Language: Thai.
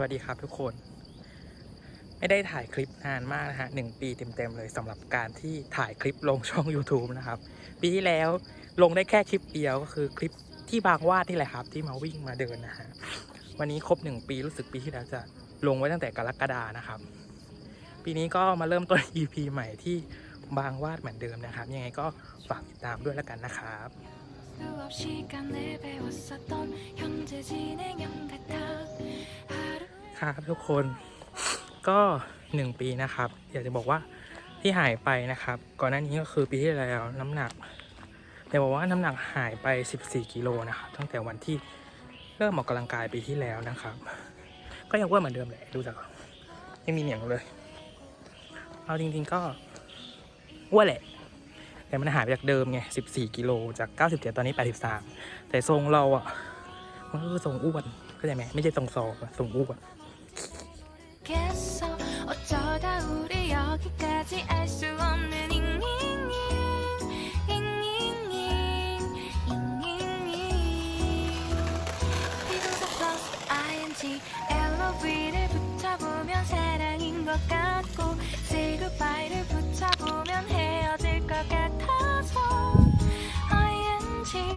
สวัสดีครับทุกคน ไม่ได้ถ่ายคลิปนานมากนะฮะหนึ่งปีเต็มๆเลยสำหรับการที่ถ่ายคลิปลงช่อง YouTube นะครับ ปีที่แล้วลงได้แค่คลิปเดียวก็คือคลิปที่บางวาดนี่แหละครับ ที่มาวิ่งมาเดินนะฮะวันนี้ครบหนึ่งปีรู้สึกปีที่แล้วจะลงไว้ตั้งแต่กรกฎานะครับ ปีนี้ก็มาเริ่มต้น EP ใหม่ที่บางวาดเหมือนเดิมนะครับ ยังไงก็ฝากติดตามด้วยแล้วกันนะครับ ครับทุกคนก็หนึ่งปีนะครับ อยากจะบอกว่าที่หายไปนะครับ ก่อนหน้านี้ก็คือปีที่แล้วน้ำหนักอยากบอกว่าน้ำหนักหายไป 14กิโลนะครับตั้งแต่วันที่เริ่มออกกำลังกายปีที่แล้วนะครับ ก็ยังอ้วเหมือนเดิมแหละดูจากไม่มีเหนียงเลยเอาจริง ๆก็อ้วแหละ แต่มันหายไปจากเดิมไง 14 กิโลจาก 97 ตอนนี้ 83 แต่ทรงเราอะ มันก็คือทรงอ้วนเข้าใจไหมไม่ใช่ทรงซอกอะทรงอ้วน 차지할 수 없는 잉잉잉 잉잉잉 잉잉잉 비동사 플러스 ing LOV를 붙여보